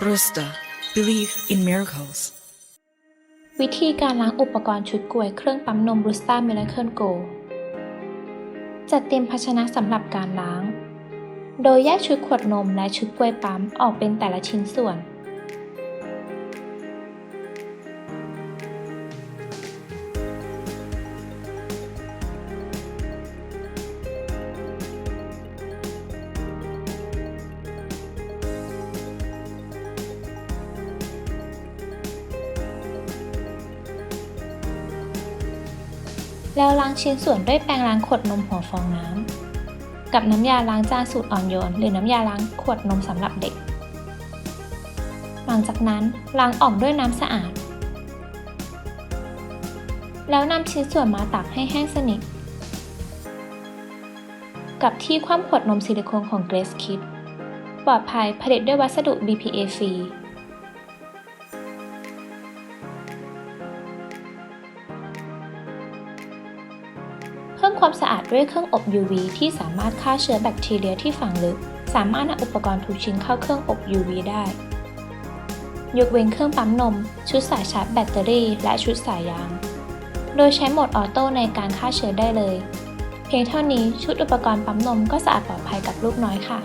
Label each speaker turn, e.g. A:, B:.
A: Brusta. Believe in miracles.
B: วิธีการล้างอุปกรณ์ชุดกลวยเครื่องปั๊มนม b r u s t a Miracle Go จัดเตรียมภาชนะสำหรับการล้าง โดยแยกชุดขวดนมและชุดกลวยปั๊มออกเป็นแต่ละชิ้นส่วน แล้วล้างชิ้นส่วนด้วยแปรงล้างขวดนมหัวฟองน้ำ กับน้ำยาล้างจานสูตรอ่อนโยน หรือน้ำยาล้างขวดนมสำหรับเด็ก หลังจากนั้นล้างออกด้วยน้ำสะอาด แล้วนำชิ้นส่วนมาตากให้แห้งสนิท กับที่คว่ำขวดนมซิลิโคนของ Grace Kid ปลอดภัยผลิตด้วยวัสดุ BPA ฟรี พิ่มความสะอาดด้วยเครื่องอบ UV ที่สามารถฆ่าเชื้อแบคทีเรียที่ฝังลึก สามารถนำอุปกรณ์ทุกชิ้นเข้าเครื่องอบ UV ได้ ยกเว้นเครื่องปั๊มนม ชุดสายชาร์จแบตเตอรี่และชุดสายยาง โดยใช้โหมดออโต้ในการฆ่าเชื้อได้เลย เพียงเท่านี้ชุดอุปกรณ์ปั๊มนมก็สะอาดปลอดภัยกับลูกน้อยค่ะ